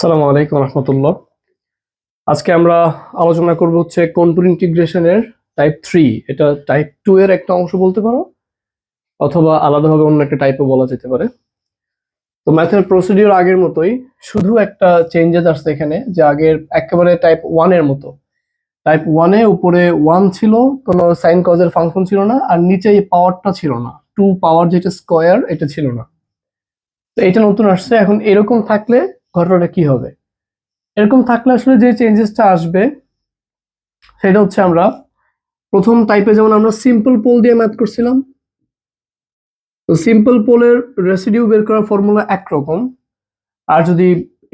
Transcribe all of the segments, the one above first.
আসসালামু আলাইকুম রহমতুল্লাহ। আজকে আমরা আলোচনা করব হচ্ছে কন্টুর ইন্টিগ্রেশনের টাইপ থ্রি এটা টাইপ টু এর একটা অংশ বলতে পারো, অথবা আলাদাভাবে অন্য একটা টাইপও বলা যেতে পারে। তো ম্যাথের প্রসিডিওর আগের মতোই, শুধু একটা চেঞ্জেস আসছে এখানে, যে আগের একেবারে টাইপ ওয়ানের মতো। টাইপ ওয়ানে উপরে ওয়ান ছিল, কোনো সাইন কজের ফাংশন ছিল না, আর নিচে এই পাওয়ারটা ছিল না। টু পাওয়ার যেটা স্কোয়ার এটা ছিল না। তো এটা নতুন আসছে, এখন এরকম থাকলে ঘটনাটা কি হবে? এরকম থাকলে আসলে যে চেঞ্জেসটা আসবে, সেটা হচ্ছে আমরা প্রথম টাইপে যেমন আমরা সিম্পল পোল দিয়ে ম্যাথ করছিলাম, তো সিম্পল পোলের রেসিডিউ বের করার ফর্মুলা একরকম। আর যদি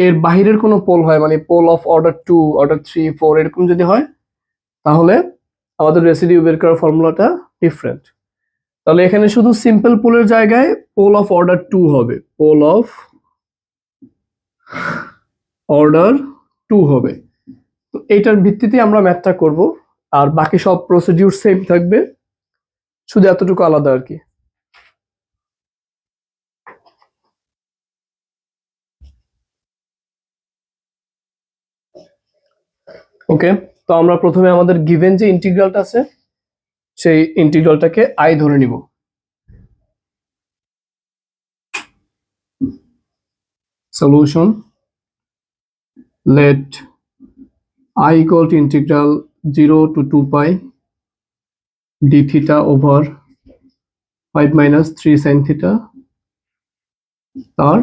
এর বাহিরের কোনো পোল হয় মানে pole of order two order three four এরকম যদি হয়, তাহলে আমাদের রেসিডিউ বের করার ফর্মুলাটা ডিফারেন্ট তাহলে এখানে শুধু সিম্পল পোলের জায়গায় পোল অফ অর্ডার টু হবে। পোল অফ অর্ডার টু হবে। তো এইটার ভিত্তিতে আমরা ম্যাথটা করব, আর বাকি সব প্রসিডিউর সেম থাকবে, শুধু এতটুকু আলাদা আর কি। ওকে তো আমরা প্রথমে আমাদের গিভেন যে ইন্টিগ্রালটা আছে, সেই ইন্টিগ্রালটাকে আই ধরে নিব। Solution. Let i equal to integral 0 to 2 pi d theta over 5 minus 3 sin theta তার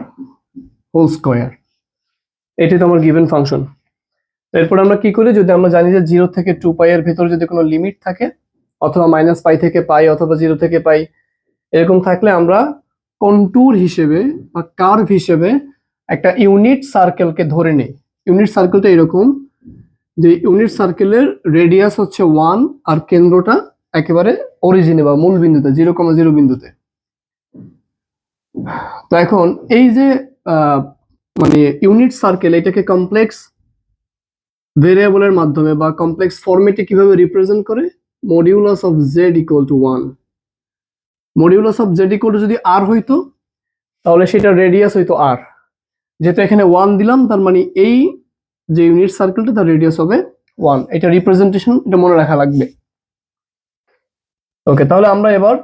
হোল স্কোয়ার এটি তো আমার গিভেন ফাংশন এরপর আমরা কি করি? যদি আমরা জানি যে জিরো থেকে টু পাই এর ভেতরে যদি কোনো লিমিট থাকে, অথবা মাইনাস পাই থেকে পাই অথবা জিরো থেকে পাই এরকম থাকলে আমরা কন্টুর হিসেবে বা কার্ভ হিসেবে একটা ইউনিট সার্কেলকে ধরে নেই। ইউনিট সার্কেলটা এরকম যে ইউনিট সার্কেলের রেডিয়াস হচ্ছে ওয়ান আর কেন্দ্রটা একেবারে অরিজিনে বা মূল বিন্দুতে জিরো কমা জিরো বিন্দুতে। তো এখন এই যে মানে ইউনিট সার্কেল এটাকে কমপ্লেক্স ভেরিয়েবলের মাধ্যমে বা কমপ্লেক্স ফর্মেটে কীভাবে রিপ্রেজেন্ট করে? Modulus of z equal to one modulus of z equal to যদি আর হইতো, তাহলে সেটা রেডিয়াস হইতো আর যেহেতু এখানে ওয়ান দিলাম, তার মানে এই যে ইউনিট সার্কেলটা তার রেডিয়াস হবে ওয়ান এটা রিপ্রেজেন্টেশন এটা মনে রাখা লাগবে। ওকে তাহলে আমরা এবার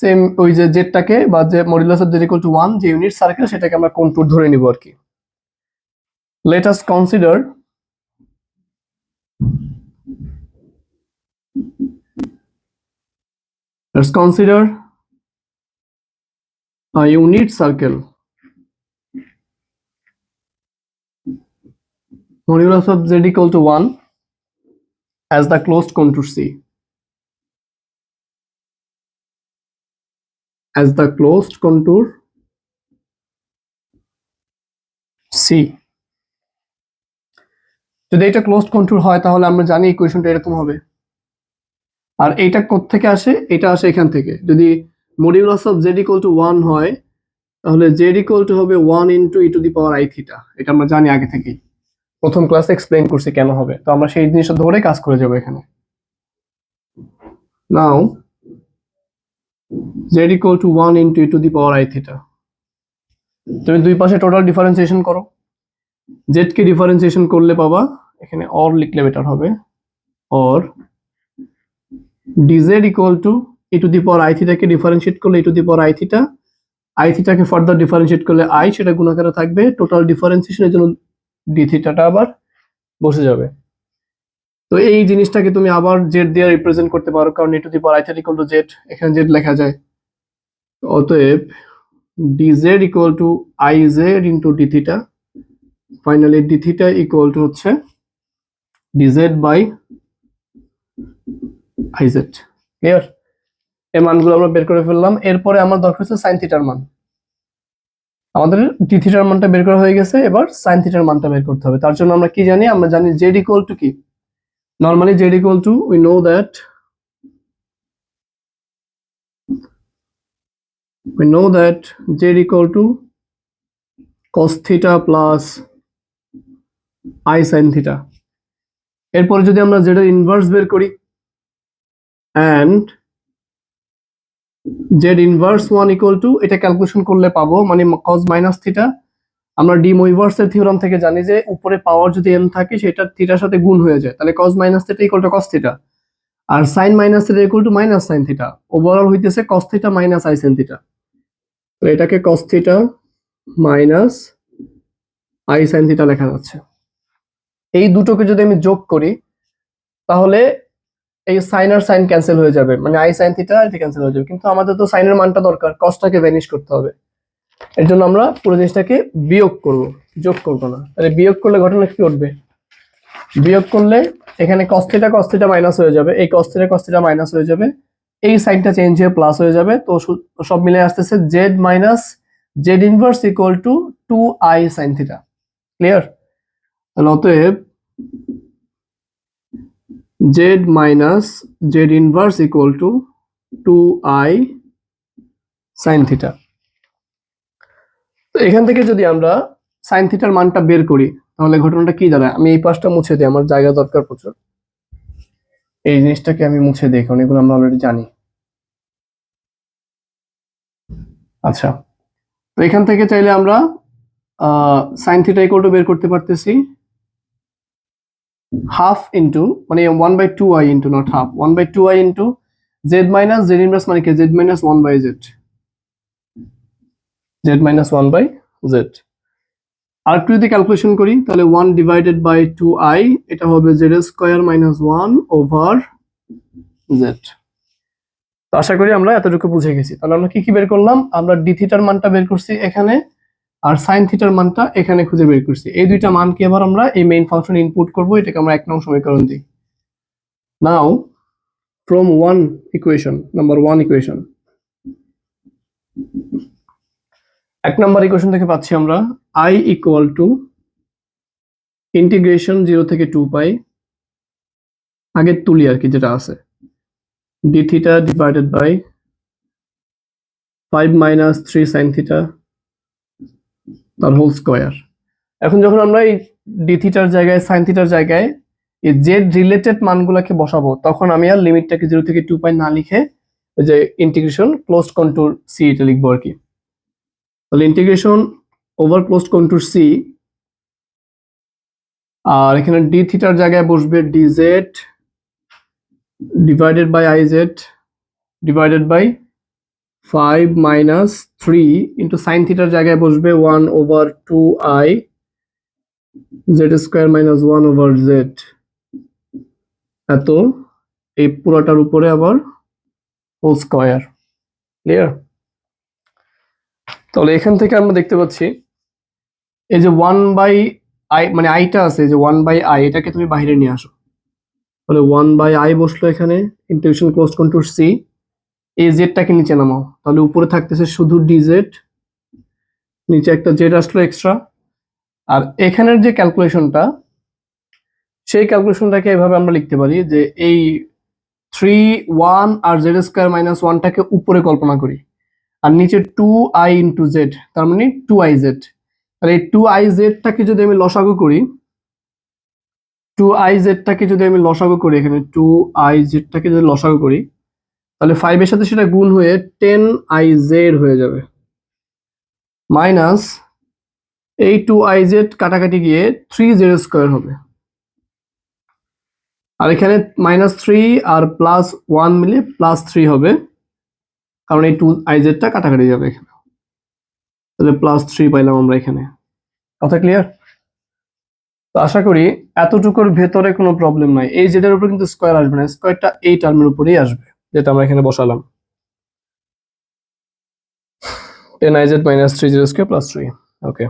সেম ওই যে জেডটাকে বা যে modulus of z equal to one যে ইউনিট সার্কেল সেটাকে আমরা কন্ট্রোল ধরে নিব আর কি। Let us consider let's consider a unit circle. Modulus of z equal to 1 as the closed contour C. As the closed contour C. যদি এটা closed control হয়, তাহলে আমরা জানি ইকুয়েশনটা এরকম হবে। আর এইটা থেকে আসে? এটা আসে এখান থেকে। যদি modulus of z equal to one হয়, তাহলে জেড ইকুয়াল টু হবে one into e to the power i theta এটা আমরা জানি আগে থেকেই। প্রথম ক্লাসে এক্সপ্লেইন করছি কেন হবে। তো আমরা সেই জিনিসটা ধরে কাজ করে যাব এখানে। Now z equal to one into e to the power i theta তুমি দুই পাশে টোটাল ডিফারেন্সিয়েশন করো। জেড কে ডিফারেন্সিয়েশন করলে পাবা, এখানে অর লিখলে বেটার হবে। Or dz equal to e to the power i theta কে ডিফারেন্সিয়েট করলে e to the power i theta i theta কে ফার্দার ডিফারেন্সিয়েট করলে i, সেটা গুণাকারে থাকবে। টোটাল ডিফারেন্সিয়েশনের জন্য d থিটাটা আবার বসে যাবে। তো এই জিনিসটাকে তুমি আবার z দিয়ে রিপ্রেজেন্ট করতে পারো, কারণ the power i theta equal to z, এখানে z লেখা যায়। অতএব dz equal to iz into d theta finally d theta equal to হচ্ছে dz by i z clear এই মানগুলো আমরা বের করে ফেললাম। এরপরে আমার দরকার হচ্ছে সাইন থিটার মান। আমাদের ডি থিটার মানটা বের করা হয়ে গেছে, এবার সাইন থিটার মানটা বের করতে হবে। তার জন্য আমরা কি জানি? আমরা জানি জেড ইকুয়াল টু কি? Normally z equal to we know that we know that z equal to cos theta plus i sin theta এরপরে যদি আমরা z এর ইনভার্স বের করি, and z inverse 1 equal to, এটা ক্যালকুলেশন করলে পাবো মানে কজ মাইনাস থিটা আমরা ডি মোইভার্সের থিওরাম থেকে জানি যে উপরে পাওয়ার যদি এম থাকে সেটা থিটার সাথে গুণ হয়ে যায়। তাহলে cos minus theta equal to cos theta R sine minus theta equal to minus sine theta overall হইতেছে cos theta minus i sine theta তো এটাকে cos theta minus i sine theta লেখা যাচ্ছে। এই দুটোকে যদি আমি যোগ করি, তাহলে এই সাইন আর সাইন ক্যান্সেল হয়ে যাবে। মানে আই সাইন থিটা এটা ক্যান্সেল হয়ে যাবে। কিন্তু আমাদের তো সাইনের মানটা দরকার কসটাকে ভ্যানিশ করতে হবে। এর জন্য আমরা পুরো জিনিসটাকে বিয়োগ করব, যোগ করব না। তাহলে বিয়োগ করলে ঘটনা কি ঘটবে? বিয়োগ করলে এখানে cos থিটা মাইনাস হয়ে যাবে। এই cos থিটা মাইনাস হয়ে যাবে। এই সাইনটা চেঞ্জ হয়ে প্লাস হয়ে যাবে। তো সব মিলে আসতেছে z minus z inverse equal to two i sine theta clear তাহলে অতএব minus z inverse equal to two i sine theta তো এখান থেকে যদি আমরা সাইন থিটার মানটা বের করি, তাহলে ঘটনাটা কি দাঁড়ায়? আমি এই পাশটা মুছে দিই, আমার জায়গা দরকার প্রচুর। এই জিনিসটাকে আমি মুছে দিই, কারণ এগুলো আমরা অলরেডি জানি। আচ্ছা তো এখান থেকে চাইলে আমরা সাইন থিটা ইকুয়াল বের করতে পারতেছি। হাফ ইন্টু মানে one by two i into not half one by two i into z minus z inverse মানে কি? Z minus one by z z minus one by z আর একটু যদি calculation করি, তাহলে one divided by two i এটা হবে z square minus one over z তো আশা করি আমরা এতটুকু বুঝে গেছি। তাহলে আমরা কি কি বের করলাম? আমরা ডি থিটার মানটা বের করছি এখানে। আর সাইন থিটার মানটা এখানে খুঁজে বের করছি। এই দুইটা মানকে এবার আমরা এই মেইন ফাংশন ইনপুট করব? এটাকে আমরা এক নং সমীকরণ দিই। Now from one equation number one equation এক নম্বর ইকুয়েশন থেকে পাচ্ছি আমরা i equal to integration zero থেকে টু পাই আগের তুলি আর কি যেটা আছে। D theta divided by five minus three sine theta তার হোল স্কোয়ার এখন যখন আমরা এই ডি থিটার জায়গায় সাইন থিটার জায়গায় এই জেড রিলেটেড মানগুলোকে বসাবো, তখন আমি আর লিমিটটাকে জিরো থেকে টু পাই না লিখে ওই যে ইন্টিগ্রেশন ক্লোজ কন্ট্রোল সি এটা লিখব আর কি। তাহলে integration over close control C আর এখানে ডি থিটার জায়গায় বসবে d z divided by i z divided by five minus three into sine থিটার জায়গায় বসবে one over two i z square minus one over z এত, এই পুরোটার উপরে আবার হোল স্কোয়ার ক্লিয়ার তাহলে এখান থেকে আমরা দেখতে পাচ্ছি, এই যে ওয়ান বাই আই মানে আইটা আছে যে ওয়ান বাই আই এটাকে তুমি বাইরে নিয়ে আসো। তাহলে ওয়ান বাই আই বসল এখানে ইন্টিগ্রেশন ক্লোজ কন্ট্রোল সি এই জেডটাকে নিচে নামাও। তাহলে উপরে থাকতেছে শুধু ডি জেড নিচে একটা জেড আসলো এক্সট্রা আর এখানের যে ক্যালকুলেশনটা সেই ক্যালকুলেশনটাকে এভাবে আমরা লিখতে পারি যে এই থ্রি ওয়ান আর জেড স্কোয়ার মাইনাস ওয়ানটাকে উপরে কল্পনা করি। আর নিচে টু আই ইন্টু জেড তার মানে টু আই জেড তাহলে এই টু আই জেডটাকে যদি আমি লসাগু করি টু আই জেডটাকে যদি আমি লসাগু করি এখানে টু আই জেডটাকে যদি লসাগু করি তাহলে ফাইভের সাথে সেটা গুণ হয়ে টেন আই জেড হয়ে যাবে। মাইনাস এই টু আই জেড কাটাকাটি গিয়ে থ্রি জেড স্কোয়ার হবে। আর এখানে মাইনাস থ্রি আর প্লাস ওয়ান মিলে প্লাস থ্রি হবে, কারণ এই টু আইজেডটা কাটাকাটি যাবে এখানে। তাহলে প্লাস থ্রি পাইলাম আমরা এখানে। কথা ক্লিয়ার তো আশা করি এতটুকুর ভেতরে কোনো প্রবলেম নাই। এই জেডের উপর কিন্তু স্কোয়ার আসবে না। স্কোয়ারটা এই টার্মের উপরেই আসবে। যেটা আমরা এখানে বসালাম। Ten i z minus three zero square plus three okay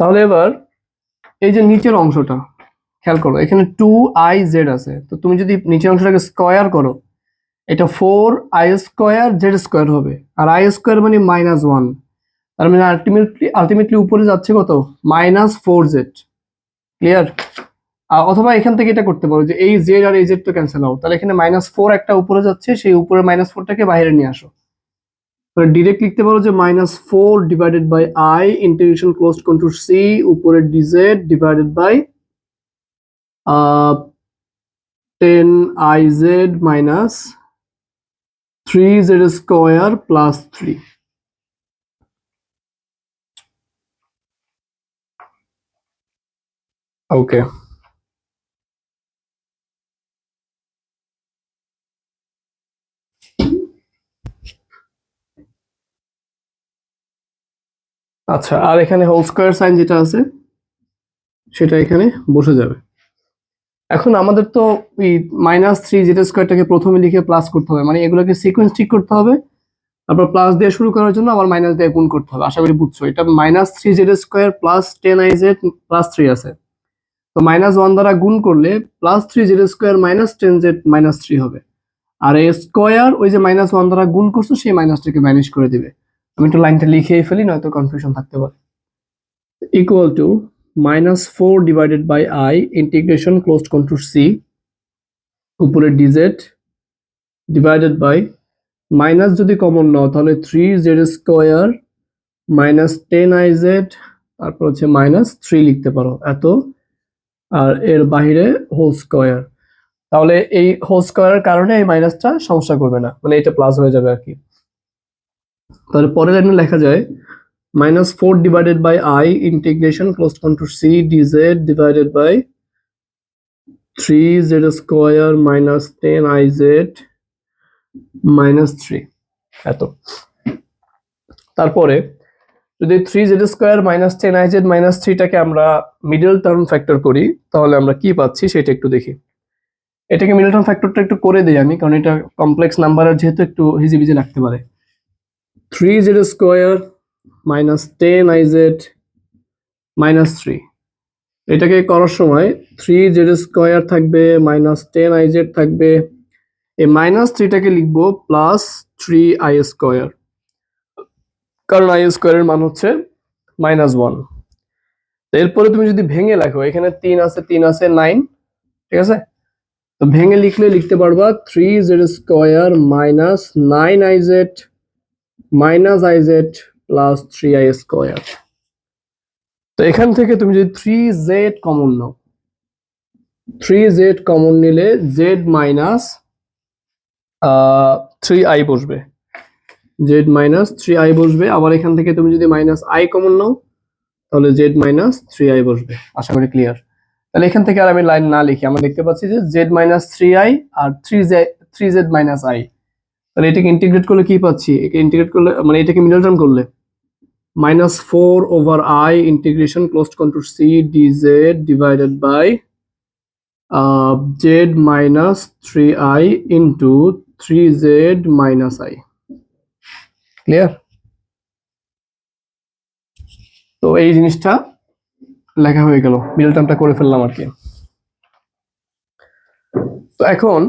তাহলে এবার এই যে নিচের অংশটা, খেয়াল করো, এখানে টু আই জেড আছে। তো তুমি যদি নিচের অংশটাকে স্কোয়ার করো, এটা four i square z square হবে। আর আই স্কোয়ার মানে মাইনাস ওয়ান তার মানে আলটিমেটলি আলটিমেটলি উপরে যাচ্ছে কত? মাইনাস ফোর জেড ক্লিয়ার অথবা এখান থেকে এটা করতে পারো যে এই জেড আর এই জেড তো ক্যান্সেল আউট তাহলে এখানে মাইনাস ফোর একটা উপরে যাচ্ছে, সেই উপরে মাইনাস ফোরটাকে বাইরে নিয়ে আসো। ডিরেক্ট লিখতে পারো যে minus four divided by i integration close control C উপরে d z divided by ten i z minus three z square plus three okay আচ্ছা আর এখানে হোল স্কোয়ার সাইন যেটা আছে, সেটা এখানে বসে যাবে। এখন আমাদের তো এই মাইনাস থ্রি যেটা স্কোয়ারটাকে প্রথমে লিখে প্লাস করতে হবে মানে এগুলোকে সিকোয়েন্স ঠিক করতে হবে। তারপর প্লাস দিয়ে শুরু করার জন্য আবার মাইনাস দিয়ে গুণ করতে হবে, আশা করি বুঝছ। এটা minus three z square plus ten i z plus three আছে। তো মাইনাস ওয়ান দ্বারা গুণ করলে plus three z square minus ten z minus three হবে। আর এ স্কোয়ার ওই যে মাইনাস ওয়ান দ্বারা গুণ করছ, সেই মাইনাসটাকে ম্যানেজ করে দিবে। আমি একটু লাইনটা লিখেই ফেলি, নয়তো কনফিউশন থাকতে পারে। Equal to minus four divided by i integration close control C উপরে d z divided by minus যদি কমন নাও, তাহলে three z square minus ten i z তারপর হচ্ছে মাইনাস থ্রি লিখতে পারো, এত। আর এর বাহিরে হোল স্কোয়ার তাহলে এই হোল স্কোয়ারের কারণে এই মাইনাসটা সমস্যা করবে না মানে এটা প্লাস হয়ে যাবে আর কি। তাহলে পরের লাইনে লেখা যায় minus four divided by i integration close control C d z divided by three z square minus ten i z minus three এত। তারপরে যদি three z square minus ten i z minus থ্রিটাকে আমরা মিডল টার্ম ফ্যাক্টর করি, তাহলে আমরা কি পাচ্ছি সেটা একটু দেখি। এটাকে মিডল টার্ম ফ্যাক্টরটা একটু করে দিই আমি, কারণ এটা কমপ্লেক্স নাম্বারের যেহেতু একটু হিজিবিজি লাগতে পারে। Three z square minus ten i z minus three এটাকে করার সময় থ্রি জেড স্কোয়ার থাকবে মাইনাস টেন আই জেড থাকবে। এই মাইনাস থ্রিটাকে লিখব প্লাস থ্রি আই স্কোয়ার কারণ আই স্কোয়ারের মান হচ্ছে মাইনাস ওয়ান এরপরে তুমি যদি ভেঙে লেখো, এখানে তিন আছে তিন আছে নাইন ঠিক আছে? তো ভেঙে লিখলে লিখতে পারবা three z square minus nine i z minus i z plus three i square. তো এখান থেকে তুমি যদি থ্রি জেড কমন নাও, থ্রি জেড কমন নিলে জেড মাইনাস থ্রি আই বসবে। জেড মাইনাস থ্রি আই বসবে। আবার এখান থেকে তুমি যদি মাইনাস আই কমন নাও, তাহলে জেড মাইনাস থ্রি আই বসবে। আশা করি ক্লিয়ার। তাহলে এখান থেকে আর আমি লাইন না লিখি, আমরা দেখতে পাচ্ছি যে z minus three i R three z three z minus i. তাহলে এটাকে ইন্টিগ্রেট করলে কি পাচ্ছি? ইন্টিগ্রেট করলে মানে এটাকে মিডল টার্ম করলে? Minus four over i integration close control C d z divided by z minus three i into three z minus i clear তো এই জিনিসটা লেখা হয়ে গেল। মিডল টার্মটা করে ফেললাম আর কি। তো এখন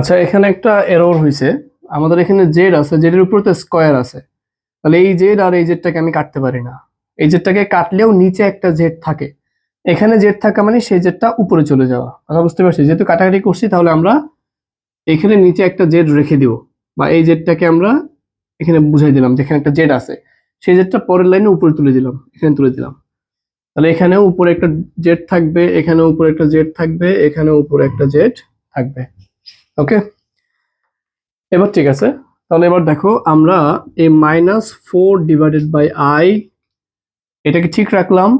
আচ্ছা এখানে একটা এরর হয়েছে আমাদের এখানে জেড আছে জেডের উপর তো স্কোয়ার আছে। তাহলে এই জেড আর এই জেডটাকে আমি কাটতে পারি না। এই জেডটাকে কাটলেও নিচে একটা জেড থাকে। এখানে জেড থাকা মানে সেই জেডটা উপরে চলে যাওয়া। কথা বুঝতে পারছি যেহেতু কাটাকাটি করছি, তাহলে আমরা এখানে নিচে একটা জেড রেখে দিব। বা এই জেডটাকে আমরা এখানে বুঝাই দিলাম যেখানে একটা জেড আছে। সেই জেডটা পরের লাইনে উপরে তুলে দিলাম, এখানে তুলে দিলাম। তাহলে এখানেও উপরে একটা জেড থাকবে এখানে উপরে একটা জেড থাকবে এখানে উপরে একটা জেড থাকবে। ওকে? এবার ঠিক আছে, তাহলে এবার দেখো আমরা এই minus four divided by i, এটাকে ঠিক রাখলাম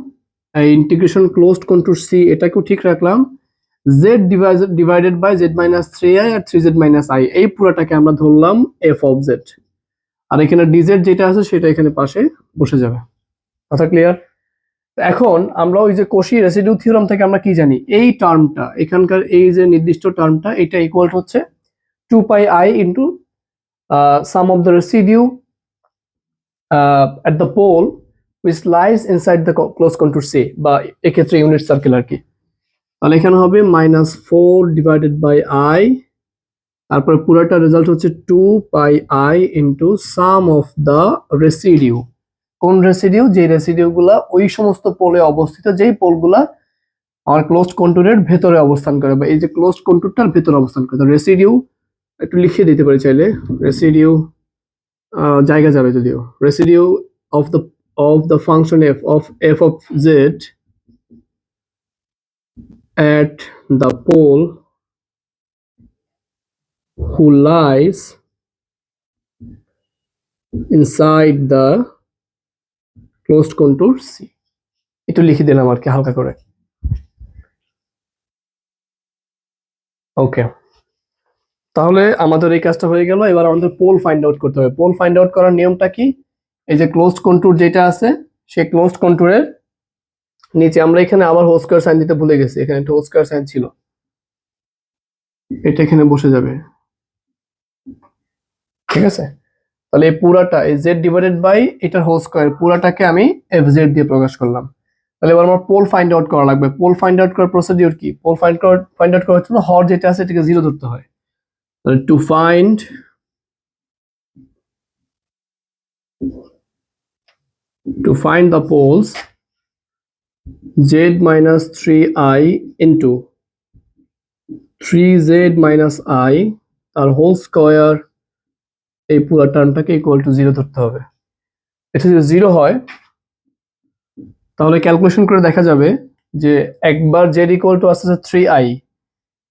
ইন্টিগ্রেশন ক্লোজড কন্ট্রোল সি, এটাকেও ঠিক রাখলাম, z divided by z minus three i R three z minus i, এই পুরোটাকে আমরা ধরলাম এফ অফ জেড। আর এখানে ডিজেড যেটা আছে সেটা এখানে পাশে বসে যাবে। কথা ক্লিয়ার? এখন আমরা ওই যে কোশি রেসিডিউ থিওরাম থেকে আমরা কি জানি? এই টার্মটা এখানকার এই যে নির্দিষ্ট টার্মটা এটা ইকুয়াল হচ্ছে two pi i into sum of the residue at the pole which lies inside the close control C বা এক্ষেত্রে ইউনিট সার্কেল আর কি। তাহলে এখানে হবে minus four divided by i তারপরে পুরোটা রেজাল্ট হচ্ছে two pi i into sum of the residue কোন রেসিডিউ যে রেসিডিউগুলা ওই সমস্ত পোলে অবস্থিত, যেই পোলগুলা আমার ক্লোজ কন্ট্রোলের ভেতরে অবস্থান করে বা এই যে ক্লোজ কন্ট্রোলটার ভেতরে অবস্থান করে। রেসিডিউ একটু লিখিয়ে দিতে পারি চাইলে। রেসিডিউ জায়গা যাবে যদিও। Residue of the of the function f of f of z at the pole who lies inside the closed contour C একটু লিখে দিলাম আর কি, হালকা করে। ওকে তাহলে আমাদের এই কাজটা হয়ে গেল। এবার আমাদের পোল ফাইন্ড আউট করতে হবে। পোল ফাইন্ড আউট করার নিয়মটা কি? এই যে ক্লোজড কন্ট্যুর যেটা আছে, সেই ক্লোজড কন্ট্যুরের নিচে আমরা এখানে আবার হোল স্কয়ার সাইন দিতে ভুলে গেছি। এখানে একটা হোল স্কয়ার সাইন ছিল। এটা এখানে বসে যাবে। ঠিক আছে? তাহলে এই পুরাটা, এই জেড ডিভাইডেড বাই এটার হোল স্কয়ার পুরাটাকে আমি এফ জেড দিয়ে প্রকাশ করলাম। তাহলে এবার আমার পোল ফাইন্ড আউট করা লাগবে। পোল ফাইন্ড আউট করার প্রসিডিউর কি? পোল ফাইন্ড ফাইন্ড আউট করার জন্য হর যেটা আছে এটাকে জিরো ধরতে হয়। তাহলে to find to find the poles z minus 3i into 3z minus i তার হোল স্কয়ার এই পুরো টার্মটাকে ইকুয়াল টু জিরো ধরতে হবে। এটা যদি জিরো হয়, তাহলে ক্যালকুলেশন করে দেখা যাবে যে একবার জেড ইকুয়াল টু আসছে থ্রি আই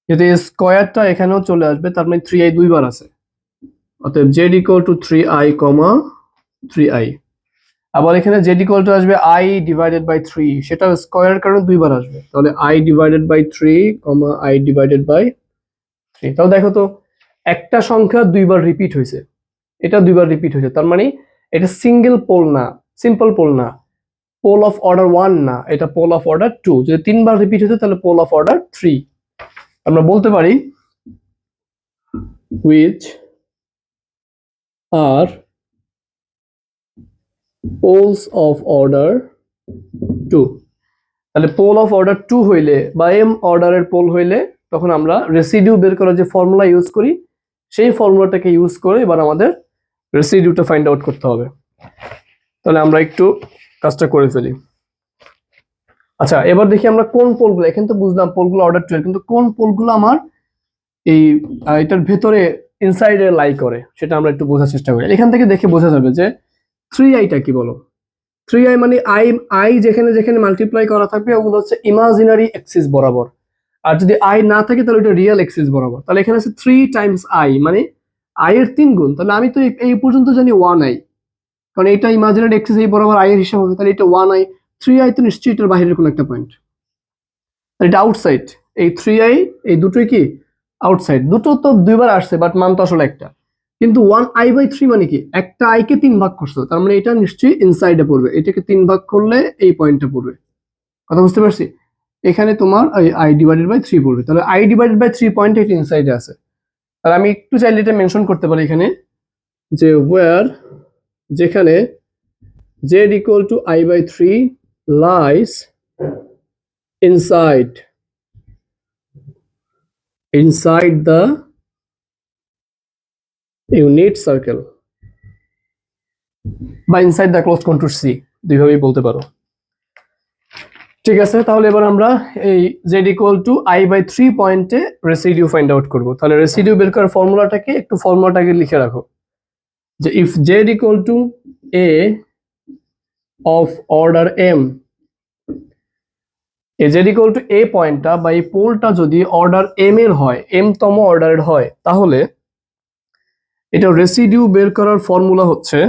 যদি স্কয়ারটা এখানেও চলে আসবে, তার মানে থ্রি আই দুইবার আছে। অতএব z equal to three i comma three i আবার এখানে জেড ইকুয়াল টু আসবে আই ডিভাইডেড বাই থ্রি সেটা স্কোয়ারের কারণে দুইবার আসবে। তাহলে i divided by three comma i divided by three তাহলে দেখো তো, একটা সংখ্যা দুইবার রিপিট হয়েছে। এটা দুইবার রিপিট হয়েছে। তার মানে এটা সিঙ্গেল পোল না সিম্পল পোল না পোল অফ অর্ডার ওয়ান না, এটা পোল অফ অর্ডার টু যদি তিনবার রিপিট হতো তাহলে পোল অফ অর্ডার থ্রি আমরা বলতে পারি which are poles of order two তাহলে পোল অফ অর্ডার টু হইলে বা এম অর্ডারের পোল হইলে তখন আমরা রেসিডিউ বের করার যে ফর্মুলা ইউজ করি, সেই ফর্মুলাটাকে ইউজ করে এবার আমাদের রেসিডিউটা ফাইন্ড আউট করতে হবে। তাহলে আমরা একটু কাজটা করে ফেলি। আচ্ছা এবার দেখি আমরা কোন পোলগুলো, এখানে তো বুঝলাম পোলগুলো অর্ডার টু কিন্তু কোন পোলগুলো আমার এই এটার ভেতরে ইনসাইডে লাই করে, সেটা আমরা একটু বোঝার চেষ্টা করি। এখান থেকে দেখে বোঝা যাবে যে থ্রি আইটা কি বলো? থ্রি আই মানে আই আই যেখানে যেখানে মাল্টিপ্লাই করা থাকবে, ওগুলো হচ্ছে ইমাজিনারি এক্সিস বরাবর। আর যদি আই না থাকে, তাহলে এটা রিয়েল এক্সিস বরাবর। তাহলে এখানে আছে থ্রি টাইমস আই মানে আই এর তিন গুণ, তাহলে আমি তো এই- পর্যন্ত জানি ওয়ান আই কারণ এটা ইমাজিনারি এক্সিস এই বরাবর আই এর হিসাব হবে, তাহলে এটা ওয়ান আই থ্রি আই তো নিশ্চয়ই এটার বাইরের কোনো একটা পয়েন্ট তাহলে এটা আউটসাইড এই থ্রি আই এই দুটোই কি? আউটসাইড দুটো তো দুইবার আসছে বাট মান তো আসলে একটা। কিন্তু ওয়ান আই বাই থ্রি মানে কি? একটা আইকে তিন ভাগ করছ, তার মানে এটা নিশ্চয়ই ইনসাইডে পড়বে। এটাকে তিন ভাগ করলে এই পয়েন্টটা পড়বে। কথা বুঝতে পারছি? এখানে তোমার আই ডিভাইডেড বাই থ্রি পড়বে। তাহলে i divided by three point এটা ইনসাইডে আছে। আর আমি একটু চাইলে এটা মেনশন করতে পারি এখানে যে ওয়ার যেখানে z equal to i by three lies inside inside the unit circle বা inside the close control C দুইভাবেই বলতে পারো। ঠিক আছে, তাহলে এবার আমরা এই z equal to i by three পয়েন্টে রেসিডিউ ফাইন্ড আউট করব। তাহলে রেসিডিউ বের করার ফর্মুলাটাকে, একটু ফর্মুলাটাকে লিখে রাখো। যে if z equal to a of order m a z equal to a পয়েন্টটা বা এই পোলটা যদি অর্ডার এম এর হয় এম তম অর্ডারের হয়, তাহলে এটা রেসিডিউ বের করার ফর্মুলা হচ্ছে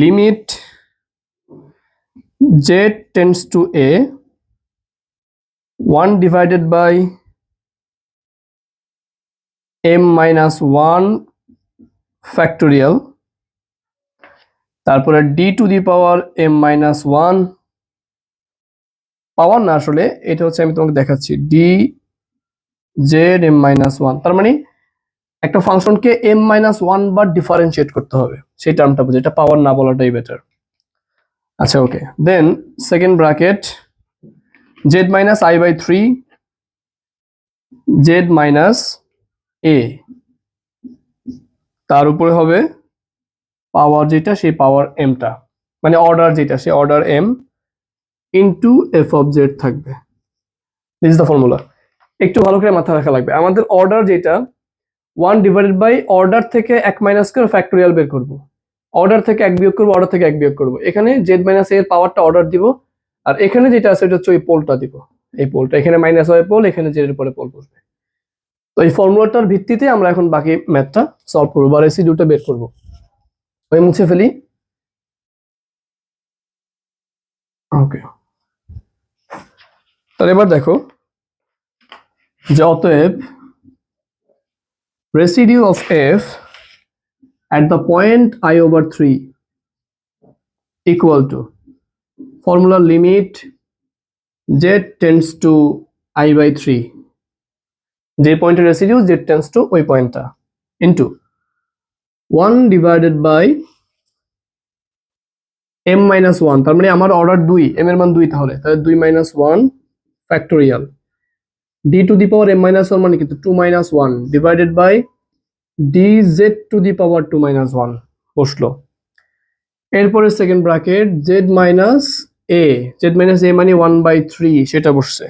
limit z tends to a one divided by m minus one factorial তারপরে d to the power m minus one power না আসলে এটা হচ্ছে আমি তোমাকে দেখাচ্ছি। D z m minus one তার মানে একটা ফাংশনকে এম মাইনাস ওয়ান বার ডিফারেন্সিয়েট করতে হবে। সেই টার্মটা বুঝে, এটা পাওয়ার না বলাটাই বেটার আচ্ছা okay then second bracket z minus i by three z minus a তার উপরে হবে পাওয়ার যেটা, সেই পাওয়ার এমটা মানে অর্ডার যেটা, সেই order m into f of z থাকবে। দিস দ্য ফর্মুলা একটু ভালো করে মাথা রাখা লাগবে। আমাদের অর্ডার যেটা ওয়ান ডিভাইডেড বাই অর্ডার থেকে এক মাইনাস করে ফ্যাক্টোরিয়াল বের করব। অর্ডার থেকে এক বিয়োগ করব অর্ডার থেকে এক বিয়োগ করব। এখানে জেড মাইনাস এর পাওয়ারটা অর্ডার দিব, আর এখানে যেটা আছে এটা হচ্ছে ওই পোলটা দিব। এই পোলটা, এখানে মাইনাস হয় পোল, এখানে জেড এর পরে পোল বসবে। তো এই ফর্মুলাটার ভিত্তিতে আমরা এখন বাকি ম্যাথটা সলভ করব, বা রেসিডিউটা বের করব। আমি মুছে ফেলি। ওকে তাহলে এবার দেখো যে অতএব residue of f at the point i over 3 equal to formula limit z tends to i by 3 যে পয়েন্টের রেসিডিউ z tends to ওই পয়েন্টটা into 1 divided by m minus one তার মানে আমার অর্ডার দুই m এর মান দুই তাহলে তাহলে দুই minus one factorial d to the power m minus one মানে কিন্তু two minus one divided by dz to the power two minus one বসল। এরপরে second bracket z minus a z minus a মানে ওয়ান বাই থ্রি সেটা বসছে।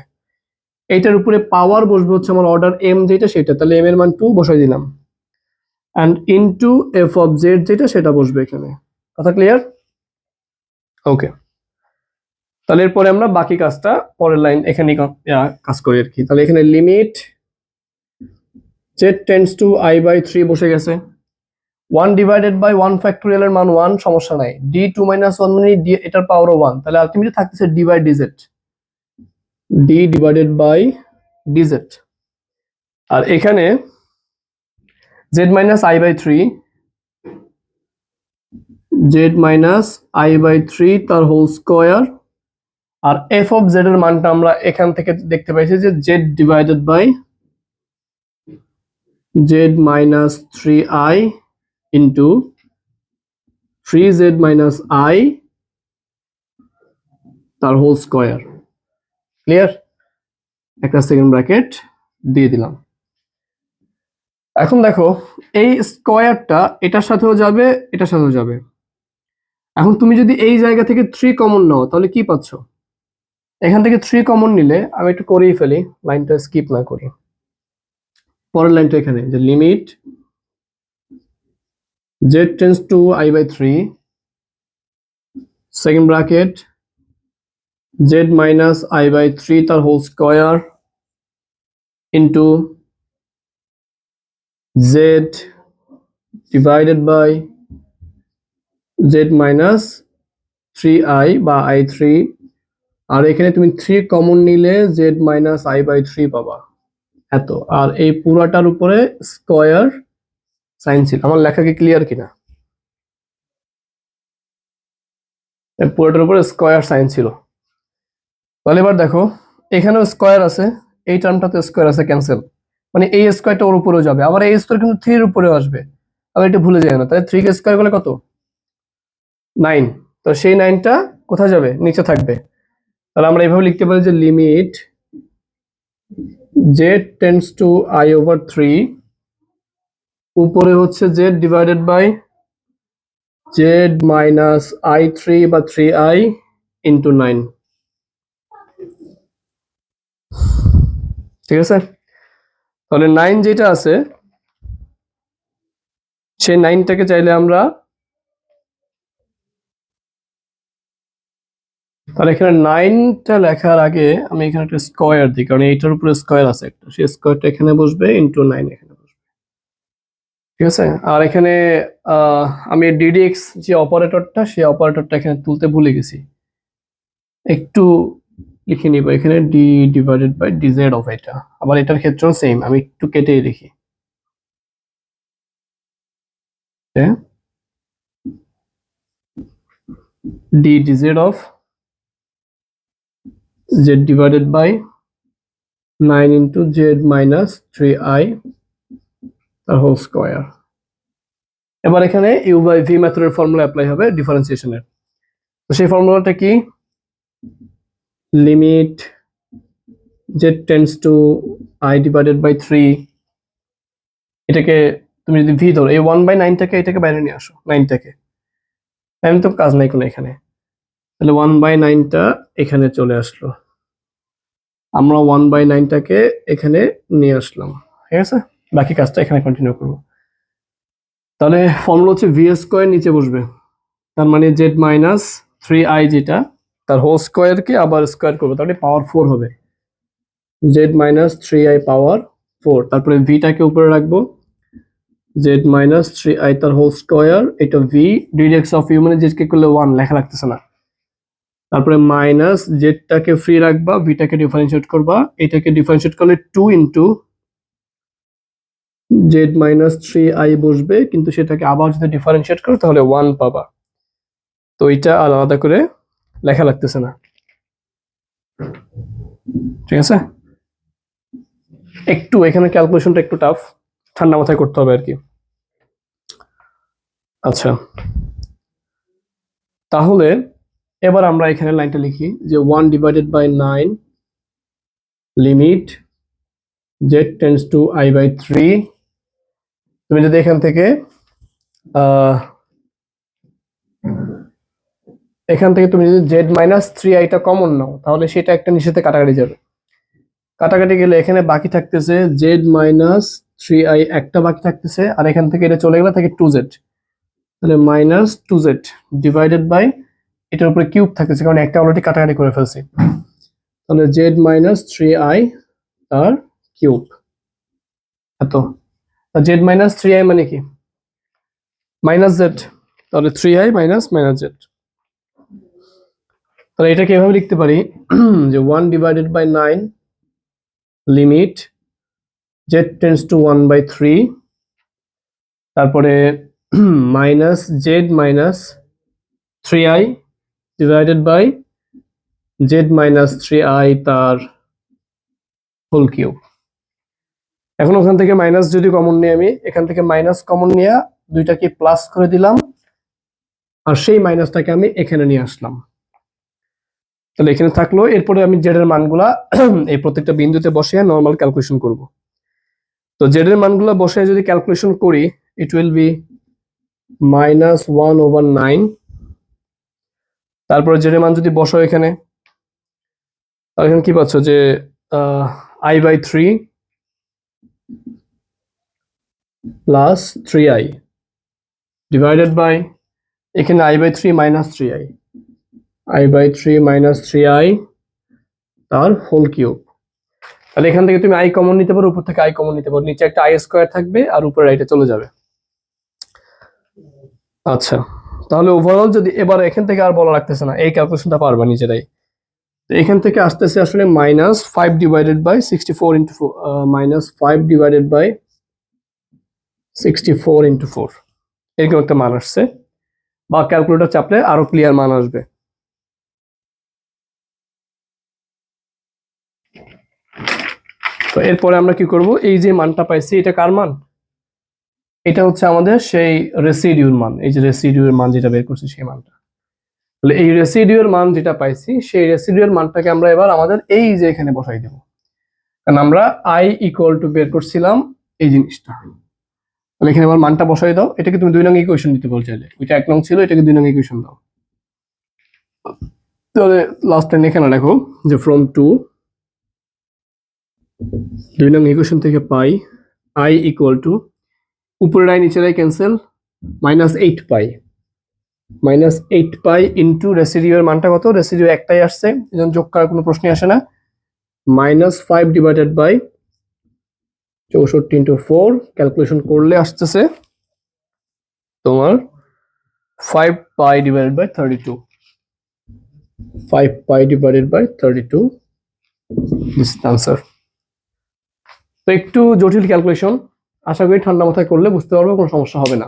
এইটার উপরে পাওয়ার বসবে হচ্ছে আমার অর্ডার এম যেটা সেটা, তাহলে এম এর মান টু বসাই দিলাম। And into f of z যেটা সেটা বসবে এখানে। কথা ক্লিয়ার ওকে তাহলে এরপরে আমরা বাকি কাজটা পরের লাইন এখানে কাজ করি আর কি। তাহলে এখানে limit z tends to i by three বসে গেছে। One divided by one factorial এর মান ওয়ান সমস্যা নাই। ডি টু মাইনাস ওয়ান মানে ডি এটার পাওয়ারও ওয়ান তাহলে আলটিমেটলি থাকতেছে d by d z d divided by d z আর এখানে z minus i by three z minus i by three তার হোল স্কোয়ার আর এফ অফ জেড এর মানটা আমরা এখান থেকে দেখতে পাইছি যে z divided by z minus three i into three z minus i তার হোল স্কোয়ার ক্লিয়ার একটা সেকেন্ড ব্র্যাকেট দিয়ে দিলাম। এখন দেখো, এই স্কোয়ারটা এটার সাথেও যাবে, এটার সাথেও যাবে। এখন তুমি যদি এই জায়গা থেকে থ্রি কমন নাও, তাহলে কি পাচ্ছ? এখান থেকে থ্রি কমন নিলে আমি একটু করেই ফেলি লাইনটা স্কিপ না করি। পরের লাইনটা এখানে, যে limit z tends to i by three second bracket z minus i by three তার whole square into z divided by z minus three i বা আই থ্রি আর এখানে তুমি থ্রি কমন নিলে z minus i by three পাবা। এত। আর এই পুরাটার উপরে স্কয়ার সাইন ছিল। আমার লেখা কি ক্লিয়ার কিনা? পুরোটার উপরে স্কয়ার সাইন ছিল। তাহলে এবার দেখো, এখানেও স্কয়ার আছে, এই টার্মটাতে স্কয়ার আছে ক্যান্সেল মানে এই স্কয়ারটা ওর উপরেও যাবে। আবার এই স্কয়ার কিন্তু থ্রির উপরেও আসবে। আবার এটা ভুলে যায় না। তাহলে থ্রি কে স্কয়ার করলে কত? নাইন তো সেই নাইনটা কোথায় যাবে? নিচে থাকবে। তাহলে আমরা এইভাবে লিখতে পারি যে limit z tends to i over three উপরে হচ্ছে z divided by z minus i three বা থ্রি আই ইন্টু নাইন ঠিক আছে? তাহলে নাইন যেটা আছে, সেই নাইনটাকে চাইলে আমরা তাহলে এখানে নাইনটা লেখার আগে আমি এখানে একটা স্কোয়ার দিই, কারণ এইটার উপরে স্কোয়ার আছে একটা। সেই স্কোয়ারটা এখানে বসবে ইন্টু নাইন এখানে বসবে। ঠিক আছে? আর এখানে আমি ডিডিএক্স যে অপারেটরটা সেই অপারেটরটা এখানে তুলতে ভুলে গেছি। একটু লিখে নিব, এখানে d divided by dz of এটা। আবার এটার ক্ষেত্রেও সেম আমি একটু কেটেই লিখি d dz of z divided by 9 into z minus 3i তার হোল স্কয়ার এবার এখানে ইউ বাই ভি মেথডের ফর্মুলা অ্যাপ্লাই হবে ডিফারেন্সিয়েশনের তো সেই ফর্মুলাটা কি? Limit z tends to i divided by 3 এটাকে তুমি যদি ভি ধরো, এই 1 বাই 9টাকে এটাকে বাইরে নিয়ে আসো 9টাকে আমি তো কাজ নাই কোনো এখানে। তাহলে ওয়ান বাই নাইনটা এখানে চলে আসলো। আমরা ওয়ান বাই নাইনটাকে এখানে নিয়ে আসলাম, ঠিক আছে? বাকি কাজটা এখানে কন্টিনিউ করব। তাহলে ফর্মুলা হচ্ছে ভি স্কোয়ার নিচে বসবে। তার মানে জেড মাইনাস থ্রি আই যেটা, তার হোল স্কোয়ারকে আবার স্কোয়ার করব। তাহলে পাওয়ার ফোর হবে। Z minus three i power four তারপরে ভিটাকে উপরে রাখব। জেড মাইনাস থ্রি আই তার হোল স্কোয়ার এটা v d dx of u মানে জেডকে করলে ওয়ান লেখা লাগতেছে না। তারপরে মাইনাস জেডটাকে ফ্রি রাখবা ভিটাকে ডিফারেন্সিয়েট করবা। এটাকে ডিফারেন্সিয়েট করলে two into z minus three i বসবে, কিন্তু সেটাকে আবার যদি ডিফারেন্সিয়েট করো, তাহলে ওয়ান পাবা। তো এটা আলাদা করে লেখা লাগতেছে না। ঠিক আছে? একটু, এখানে ক্যালকুলেশনটা একটু টাফ ঠান্ডা মাথায় করতে হবে আর কি। আচ্ছা। তাহলে এবার আমরা এখানে লাইনটা লিখি যে one divided by nine limit z tends to i by three তুমি যদি এখান থেকে এখান থেকে তুমি যদি জেড মাইনাস থ্রি আইটা কমন নাও, তাহলে সেটা একটা নিচেতে কাটাকাটি যাবে। কাটাকাটি গেলে এখানে বাকি থাকতেছে জেড মাইনাস থ্রি আই একটা বাকি থাকতেছে, আর এখান থেকে এটা চলে গেলে থাকে টু জেড তাহলে minus two z divided by এটার উপরে কিউব থাকতেছে, কারণ একটা অলরেডি কাটাকাটি করে ফেলছি। তাহলে জেড মাইনাস থ্রি আই আর কিউব। এত। জেড মাইনাস থ্রি আই মানে কি? মাইনাস জেড তাহলে three i minus minus z তাহলে এটাকে এভাবে লিখতে পারি? যে one divided by nine limit z tends to one by three তারপরে minus z minus three i divided by z minus three i তার হোল কিউব এখন ওখান থেকে মাইনাস যদি কমন নিই আমি, এখান থেকে মাইনাস কমন নিয়ে দুইটাকে প্লাস করে দিলাম, আর সেই মাইনাসটাকে আমি এখানে নিয়ে আসলাম। তাহলে এখানে থাকল, এরপরে আমি জেড এর মানগুলা এই প্রত্যেকটা বিন্দুতে বসে নর্মাল ক্যালকুলেশন করব। তো জেড এর মানগুলা বসে যদি ক্যালকুলেশন করি it will be minus one over nine তারপরে জেড মান যদি বসো এখানে, তাহলে এখানে কি পাচ্ছ যে i by three plus three i divided by এখানে i by three minus three i i by three minus three i তার হোল কিউব তাহলে এখান থেকে তুমি আই কমন নিতে পারো, উপর থেকে আই কমন নিতে পারো। নিচে একটা আই স্কোয়ার থাকবে আর উপরে আইটা চলে যাবে। আচ্ছা। তাহলে ওভারঅল যদি এবার এখান থেকে আর বলা রাখতেছে না, এই ক্যালকুলেশনটা পারবা নিজেরাই। তো এখান থেকে আসতেছে আসলে minus five divided by sixty four into four minus five divided by sixty four into four এরকম একটা মান আসছে। বা ক্যালকুলেটর চাপলে আরও ক্লিয়ার মান আসবে। তো এরপরে আমরা কি করব? এই যে মানটা পাইছি, এটা কার মান? এটা হচ্ছে আমাদের সেই রেসিডিউর মান, এই যে রেসিডিউর মান যেটা বের করছি সেই মানটা। তাহলে এই রেসিডিউর মান যেটা পাইছি, সেই রেসিডিউর মানটাকে আমরা এবার আমাদের এই যে এখানে বসাই দেব। কারণ আমরা আই ইকুয়াল টু বের করছিলাম এই জিনিসটা। তাহলে এখানে আবার মানটা বসাই দাও। এটাকে তুমি দুই নং ইকুয়েশন দিতে বল চাইলে ওইটা এক নং ছিল, এটাকে দুই নং ইকুয়েশন দাও। তাহলে লাস্ট টাইম এখানে দেখো যে ফ্রম টু দুই নং ইকুয়েশন থেকে পাই আই ইকুয়াল টু উপরের আই, নিচের i cancel minus eight pi minus eight pi into রেসিডিউর মানটা কত? রেসিডিও একটাই আসছে, এজন্য যোগ করার কোনো প্রশ্নই আসে না। মাইনাস ফাইভ ডিভাইডেড বাই চৌষট্টি ইন্টু ফোর ক্যালকুলেশন করলে আসতেছে তোমার five pi divided by thirty two five pi divided by thirty two this answer তো একটু জটিল ক্যালকুলেশন আশা করি ঠান্ডা মাথায় করলে বুঝতে পারব কোনো সমস্যা হবে না।